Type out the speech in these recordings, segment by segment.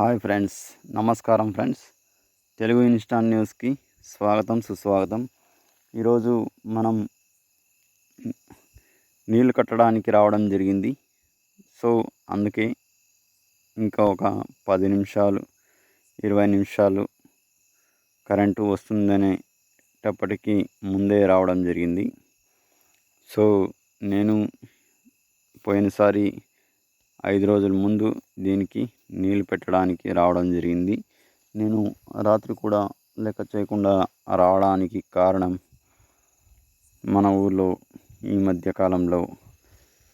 Hi friends నమస్కారం friends. Telugu Insta న్యూస్కి స్వాగతం సుస్వాగతం. ఈరోజు మనం నీళ్ళు కట్టడానికి రావడం జరిగింది. సో అందుకే ఇంకా ఒక పది నిమిషాలు ఇరవై నిమిషాలు కరెంటు వస్తుందనేటప్పటికీ ముందే రావడం జరిగింది. సో నేను పోయినసారి ఐదు రోజుల ముందు దీనికి నీళ్ళు పెట్టడానికి రావడం జరిగింది. నేను రాత్రి కూడా లెక్క చేయకుండా రావడానికి కారణం మన ఊళ్ళో ఈ మధ్యకాలంలో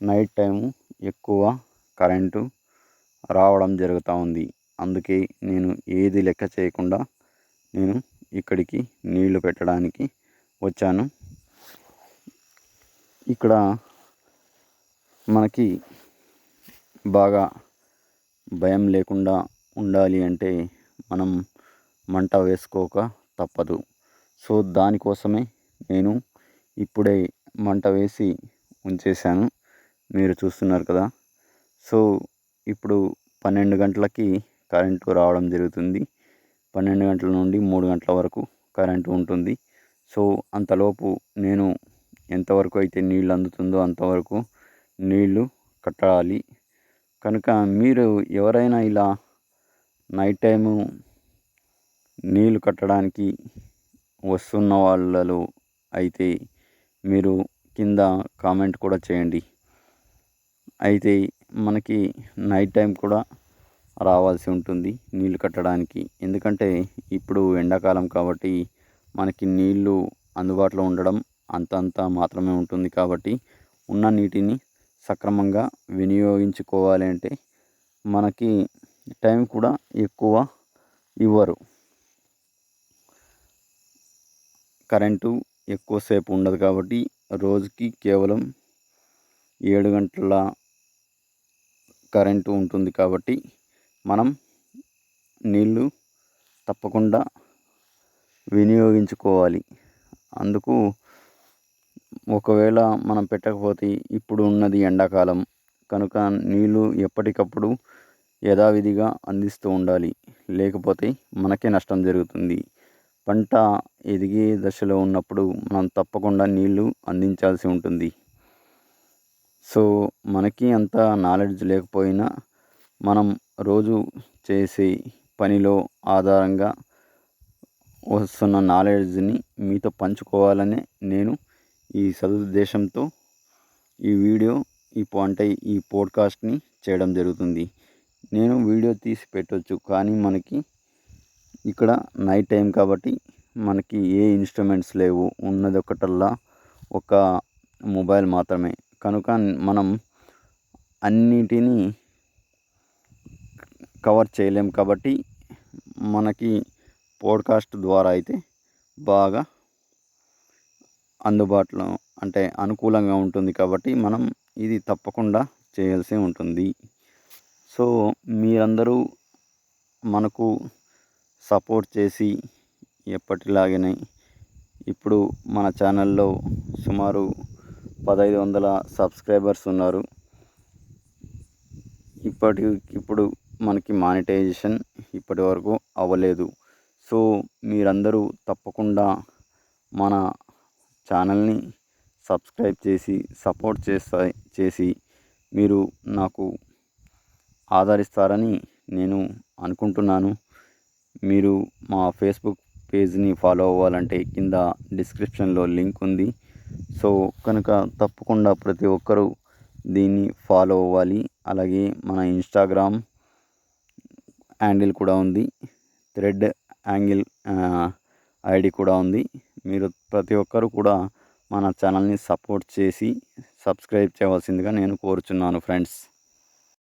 నైట్ టైం ఎక్కువ కరెంటు రావడం జరుగుతూ ఉంది. అందుకే నేను ఏది లెక్క చేయకుండా నేను ఇక్కడికి నీళ్ళు పెట్టడానికి వచ్చాను. ఇక్కడ మనకి బాగా భయం లేకుండా ఉండాలి అంటే మనం మంట వేసుకోక తప్పదు. సో దానికోసమే నేను ఇప్పుడే మంట వేసి ఉంచేశాను. మీరు చూస్తున్నారు కదా. సో ఇప్పుడు పన్నెండు గంటలకి కరెంటు రావడం జరుగుతుంది. పన్నెండు గంటల నుండి మూడు గంటల వరకు కరెంటు ఉంటుంది. సో అంతలోపు నేను ఎంతవరకు అయితే నీళ్ళు అందుతుందో అంతవరకు నీళ్ళు కట్టాలి. కనుక మీరు ఎవరైనా ఇలా నైట్ టైము నీళ్ళు కట్టడానికి వస్తున్న వాళ్ళలో అయితే మీరు కింద కామెంట్ కూడా చేయండి. అయితే మనకి నైట్ టైం కూడా రావాల్సి ఉంటుంది నీళ్ళు కట్టడానికి. ఎందుకంటే ఇప్పుడు ఎండాకాలం కాబట్టి మనకి నీళ్ళు అందుబాటులో ఉండడం అంతంత మాత్రమే ఉంటుంది కాబట్టి ఉన్న నీటిని సక్రమంగా వినియోగించుకోవాలి అంటే మనకి టైం కూడా ఎక్కువ ఇవ్వరు. కరెంటు ఎక్కువసేపు ఉండదు కాబట్టి రోజుకి కేవలం ఏడు గంటల కరెంటు ఉంటుంది కాబట్టి మనం నీళ్ళు తప్పకుండా వినియోగించుకోవాలి. అందుకు ఒకవేళ మనం పెట్టకపోతే ఇప్పుడు ఉన్నది ఎండాకాలం. కనుక నీళ్ళు ఎప్పటికప్పుడు యథావిధిగా అందిస్తూ ఉండాలి. లేకపోతే మనకే నష్టం జరుగుతుంది. పంట ఎదిగే దశలో ఉన్నప్పుడు మనం తప్పకుండా నీళ్ళు అందించాల్సి ఉంటుంది. సో మనకి అంత నాలెడ్జ్ లేకపోయినా మనం రోజు చేసే పనిలో ఆధారంగా వస్తున్న నాలెడ్జ్ని మీతో పంచుకోవాలనే నేను ఈ సదుద్దేశంతో ఈ వీడియో ఈ అంటే ఈ పోడ్కాస్ట్ని చేయడం జరుగుతుంది. నేను వీడియో తీసి పెట్టవచ్చు కానీ మనకి ఇక్కడ నైట్ టైం కాబట్టి మనకి ఏ ఇన్స్ట్రుమెంట్స్ లేవు. ఉన్నది ఒకటల్లా ఒక మొబైల్ మాత్రమే. కనుక మనం అన్నిటినీ కవర్ చేయలేం కాబట్టి మనకి పోడ్కాస్ట్ ద్వారా అయితే బాగా అందుబాటులో అంటే అనుకూలంగా ఉంటుంది కాబట్టి మనం ఇది తప్పకుండా చేయాల్సి ఉంటుంది. సో మీరందరూ మనకు సపోర్ట్ చేసి ఎప్పటిలాగనే ఇప్పుడు మన ఛానల్లో సుమారు పదహైదు వందల సబ్స్క్రైబర్స్ ఉన్నారు. ఇప్పటి ఇప్పుడు మనకి మానిటైజేషన్ ఇప్పటి వరకు అవ్వలేదు. సో మీరందరూ తప్పకుండా మన ఛానల్ని సబ్స్క్రైబ్ చేసి సపోర్ట్ చేస్తా చేసి మీరు నాకు ఆదరిస్తారని నేను అనుకుంటున్నాను. మీరు మా ఫేస్బుక్ పేజ్ని ఫాలో అవ్వాలంటే కింద డిస్క్రిప్షన్లో లింక్ ఉంది. సో కనుక తప్పకుండా ప్రతి ఒక్కరూ దీన్ని ఫాలో అవ్వాలి. అలాగే మన ఇన్స్టాగ్రామ్ హ్యాండిల్ కూడా ఉంది. థ్రెడ్ యాంగిల్ ఐడి కూడా ఉంది. మీరు ప్రతి ఒక్కరు కూడా మన ఛానల్ని సపోర్ట్ చేసి సబ్స్క్రైబ్ చేయవలసిందిగా నేను కోరుచున్నాను ఫ్రెండ్స్.